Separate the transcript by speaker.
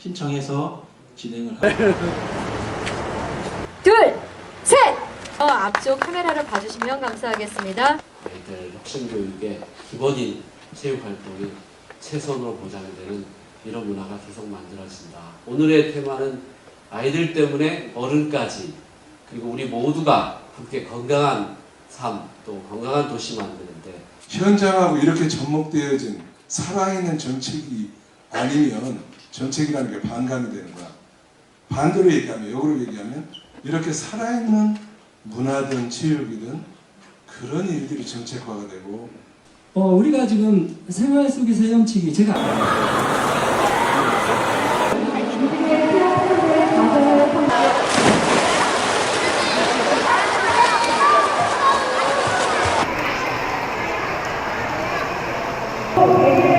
Speaker 1: 신청해서 진행을 하고
Speaker 2: 둘, 셋! 어, 앞쪽 카메라를 봐주시면 감사하겠습니다.
Speaker 3: 아이들 혁신교육의 기본인 체육활동이 최선으로 보장되는 이런 문화가 계속 만들어진다. 오늘의 테마는 아이들 때문에 어른까지 그리고 우리 모두가 함께 건강한 삶 또 건강한 도시 만드는데
Speaker 4: 현장하고 이렇게 접목되어진 살아있는 정책이 아니면 정책이라는 게 반감이 되는 거야. 반대로 얘기하면, 역으로 얘기하면 이렇게 살아있는 문화든 체육이든 그런 일들이 정책화가 되고.
Speaker 5: 어, 우리가 지금 생활 속의 세정치기 제가. 어, 네.